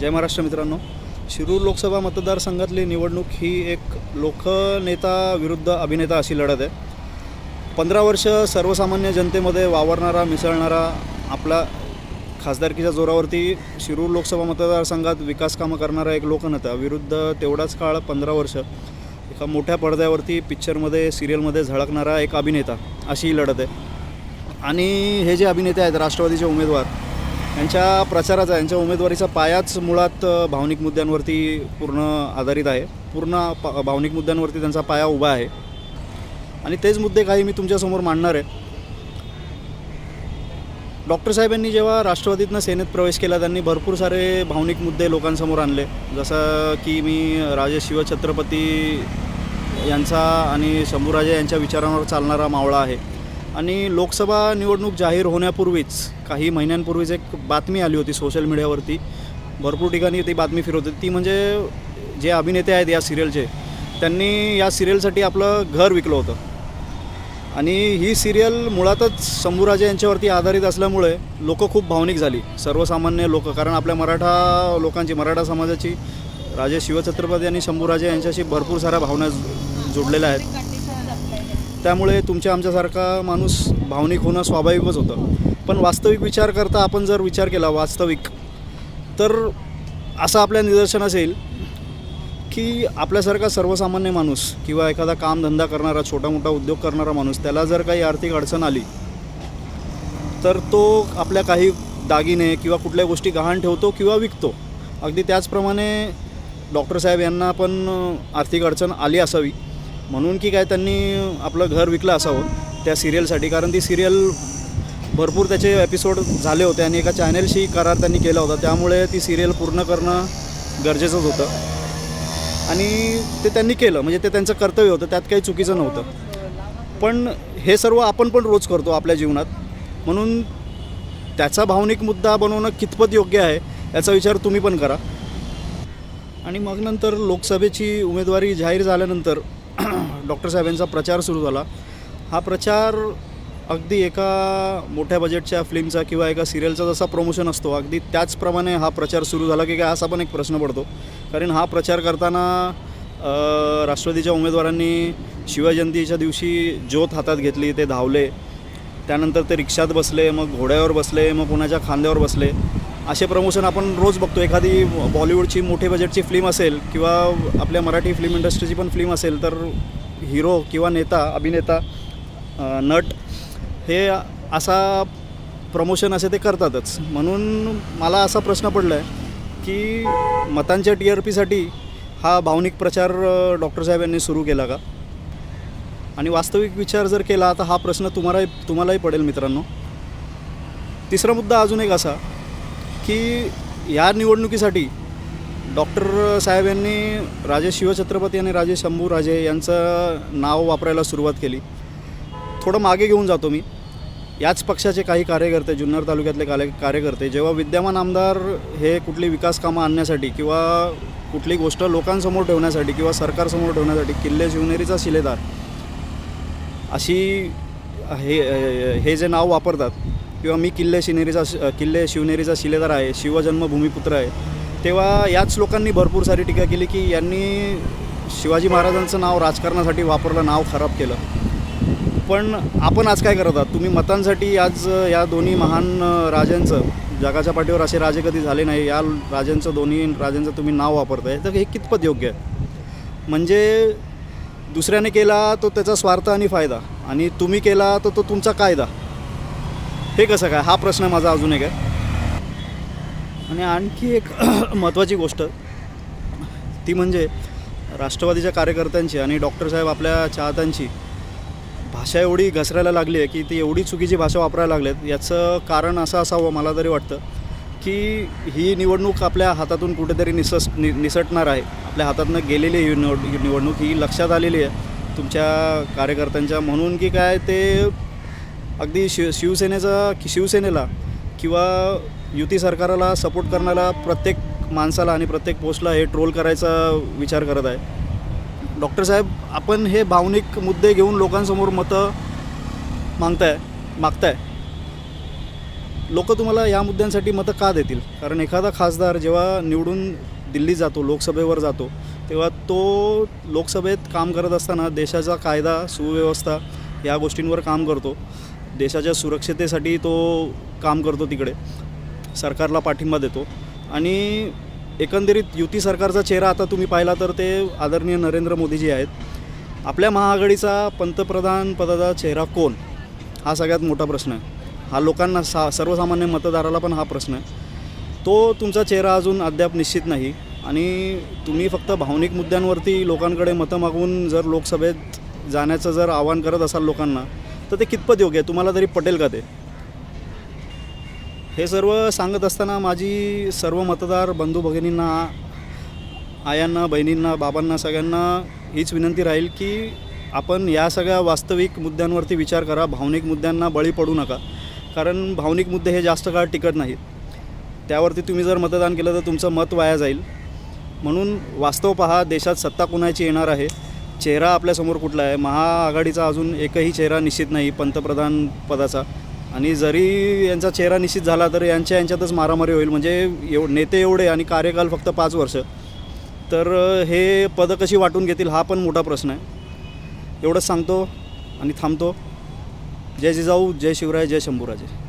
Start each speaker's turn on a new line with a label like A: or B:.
A: जय महाराष्ट्र मित्रांनो. शिरूर लोकसभा मतदारसंघातली निवडणूक ही एक लोकनेता विरुद्ध अभिनेता अशी लढत आहे. पंधरा वर्ष सर्वसामान्य जनतेमध्ये वावरणारा मिसळणारा आपला खासदारकीच्या जोरावरती शिरूर लोकसभा मतदारसंघात विकास कामं करणारा एक लोकनेता विरुद्ध तेवढाच काळ पंधरा वर्ष एका मोठ्या पडद्यावरती पिक्चरमध्ये सिरियलमध्ये झळकणारा एक अभिनेता अशी ही लढत आहे. आणि हे जे अभिनेते आहेत राष्ट्रवादीचे उमेदवार यांच्या प्रचाराचा यांच्या उमेदवारीचा पायाच मुळात भावनिक मुद्द्यांवरती पूर्ण आधारित आहे. पूर्ण पा भावनिक मुद्द्यांवरती त्यांचा पाया उभा आहे. आणि तेच मुद्दे काही मी तुमच्यासमोर मांडणार आहे. डॉक्टर साहेब यांनी जेव्हा राष्ट्रवादीतनं सेनेत प्रवेश केला त्यांनी भरपूर सारे भावनिक मुद्दे लोकांसमोर आणले. जसं की मी राजे शिवछत्रपती यांचा आणि शंभूराजे यांच्या विचारांवर चालणारा मावळा आहे. आणि लोकसभा निवडणूक जाहीर होण्यापूर्वीच काही महिन्यांपूर्वीच एक बातमी आली होती सोशल मीडियावरती. भरपूर ठिकाणी ती बातमी फिरत होती. ती म्हणजे जे अभिनेते आहेत या सिरियलचे त्यांनी या सिरियलसाठी आपलं घर विकलं होतं. आणि ही सिरियल मुळातच शंभूराजे यांच्यावरती आधारित असल्यामुळे लोक खूप भावनिक झाली. सर्वसामान्य लोक कारण आपल्या मराठा लोकांची मराठा समाजाची राजे शिवछत्रपती आणि शंभूराजे यांच्याशी भरपूर साऱ्या भावना जोडलेल्या आहेत. त्यामुळे तुमच्या आमच्यासारखा माणूस भावनिक होणं स्वाभाविकच होतं. पण वास्तविक विचार करता आपण जर विचार केला वास्तविक तर असं आपल्या निदर्शनास येईल की आपल्यासारखा सर्वसामान्य माणूस किंवा एखादा कामधंदा करणारा छोटा मोठा उद्योग करणारा माणूस त्याला जर काही आर्थिक अडचण आली तर तो आपल्या काही दागिने किंवा कुठल्या गोष्टी गहाण ठेवतो किंवा विकतो. अगदी त्याचप्रमाणे डॉक्टर साहेब यांना पण आर्थिक अडचण आली असावी. म्हणून की काय त्यांनी आपलं घर विकलं असावं त्या सिरियलसाठी कारण ती सिरियल भरपूर त्याचे एपिसोड झाले होते आणि एका चॅनेलशी करार त्यांनी केला होता. त्यामुळे ती सिरियल पूर्ण करणं गरजेचंच होतं. आणि ते त्यांनी केलं. म्हणजे ते त्यांचं कर्तव्य होतं. त्यात काही चुकीचं नव्हतं. पण हे सर्व आपण पण रोज करतो आपल्या जीवनात. म्हणून त्याचा भावनिक मुद्दा बनवणं कितपत योग्य आहे याचा विचार तुम्ही पण करा. आणि मग नंतर लोकसभेची उमेदवारी जाहीर झाल्यानंतर डॉक्टर साहेबांचा प्रचार सुरू झाला. हा प्रचार अगदी एका मोठ्या बजेटच्या फिल्मचा किंवा एका सिरियलचा जसा प्रमोशन असतो अगदी त्याचप्रमाणे हा प्रचार सुरू झाला की काय असा पण एक प्रश्न पडतो. कारण हा प्रचार करताना राष्ट्रवादीच्या उमेदवारांनी शिवजयंतीच्या दिवशी ज्योत हातात घेतली ते धावले. त्यानंतर ते रिक्षात बसले मग घोड्यावर बसले मग कोणाच्या खांद्यावर बसले. असे प्रमोशन आपण रोज बघतो. एखादी बॉलिवूडची मोठे बजेटची फिल्म असेल किंवा आपल्या मराठी फिल्म इंडस्ट्रीची पण फिल्म असेल तर हिरो किंवा नेता अभिनेता नट हे असा प्रमोशन असे ते करतातच. म्हणून मला असा प्रश्न पडला आहे की मतांच्या टी आर पीसाठी हा भावनिक प्रचार डॉक्टर साहेब यांनी सुरू केला का? आणि वास्तविक विचार जर केला तर हा प्रश्न तुम्हालाही तुम्हालाही पडेल मित्रांनो. तिसरा मुद्दा अजून एक असा की या निवडणुकीसाठी डॉक्टर साहेब यांनी राजे शिवछत्रपती आणि राजे शंभू राजे यांचं नाव वापरायला सुरुवात केली. थोडं मागे घेऊन जातो मी. याच पक्षाचे काही कार्यकर्ते जुन्नर तालुक्यातले कार्य कार्यकर्ते जेव्हा विद्यमान आमदार हे कुठली विकास कामं आणण्यासाठी किंवा कुठली गोष्ट लोकांसमोर ठेवण्यासाठी किंवा सरकारसमोर ठेवण्यासाठी किल्ले शिवनेरीचा शिलेदार अशी हे हे जे नाव वापरतात किंवा मी किल्ले शिवनेरीचा किल्ले शिवनेरीचा शिलेदार आहे शिवजन्मभूमिपुत्र आहे तेव्हा याच लोकांनी भरपूर सारी टीका केली की यांनी शिवाजी महाराजांचं नाव राजकारणासाठी वापरलं नाव खराब केलं. पण आपण आज काय करत आहात? तुम्ही मतांसाठी आज या दोन्ही महान राजांचं जगाच्या पाठीवर असे राजे कधी झाले नाही या राजांचं दोन्ही राजांचं तुम्ही नाव वापरताय तर हे कितपत योग्य आहे? म्हणजे दुसऱ्याने केला तो त्याचा स्वार्थ आणि फायदा आणि तुम्ही केला तर तो तुमचा कायदा. हे कसं काय? हा प्रश्न माझा अजून एक आहे. आणि आणखी एक महत्त्वाची गोष्ट ती म्हणजे राष्ट्रवादीच्या कार्यकर्त्यांची आणि डॉक्टर साहेब आपल्या चाहत्यांची भाषा एवढी घसरायला लागली आहे की ती एवढी चुकीची भाषा वापरायला लागलेत. याचं कारण असं असावं मला तरी वाटतं की ही निवडणूक आपल्या हातातून कुठेतरी निसस नि निसटणार आहे. आपल्या हातातनं गेलेली ही निवड ही निवडणूक ही लक्षात आलेली आहे तुमच्या कार्यकर्त्यांच्या. म्हणून की काय ते अगदी शिव शिवसेनेचा की शिवसेनेला किंवा युती सरकारला सपोर्ट करण्याला प्रत्येक माणसाला आणि प्रत्येक पोस्टला हे ट्रोल करायचा विचार करत आहे. डॉक्टर साहेब आपण हे भावनिक मुद्दे घेऊन लोकांसमोर मतं मागताय मागताय. लोक तुम्हाला या मुद्द्यांसाठी मतं का देतील? कारण एखादा खासदार जेव्हा निवडून दिल्लीत जातो लोकसभेवर जातो तेव्हा तो लोकसभेत काम करत असताना देशाचा कायदा सुव्यवस्था या गोष्टींवर काम करतो. देशाच्या सुरक्षतेसाठी तो काम करतो तिकडे. सरकारला पाठिंबा देतो. आणि एकंदरीत युती सरकारचा चेहरा आता तुम्ही पाहिला तर ते आदरणीय नरेंद्र मोदीजी आहेत. आपल्या महाआघाडीचा पंतप्रधान पदाचा चेहरा कोण? हा सगळ्यात मोठा प्रश्न आहे. हा लोकांना सा सर्वसामान्य मतदाराला पण हा प्रश्न आहे. तो तुमचा चेहरा अजून अद्याप निश्चित नाही. आणि तुम्ही फक्त भावनिक मुद्द्यांवरती लोकांकडे मतं मागवून जर लोकसभेत जाण्याचं जर आवाहन करत असाल लोकांना तर ते कितपत योग्य आहे? तुम्हाला तरी पटेल का ते? हे सर्व सांगत असताना माझी सर्व मतदार बंधू भगिनींना आयांना बहिणींना बाबांना सगळ्यांना हीच विनंती राहील की आपण या सगळ्या वास्तविक मुद्द्यांवरती विचार करा भावनिक मुद्द्यांना बळी पडू नका. कारण भावनिक मुद्दे हे जास्त काळ टिकत नाहीत. त्यावरती तुम्ही जर मतदान केलं तर तुमचं मत वाया जाईल. म्हणून वास्तव पहा देशात सत्ता कुणाची येणार आहे? चेहरा आपल्यासमोर कुठला आहे? महाआघाडीचा अजून एकही चेहरा निश्चित नाही पंतप्रधान पदाचा. आणि जरी यांचा चेहरा निश्चित झाला तर यांच्या यांच्यातच मारामारी होईल. म्हणजे एव नेते एवढे आणि कार्यकाल फक्त पाच वर्ष. तर हे पदं कशी वाटून घेतील हा पण मोठा प्रश्न आहे. एवढंच सांगतो आणि थांबतो. जय जिजाऊ जय शिवराय जय शंभूराजे.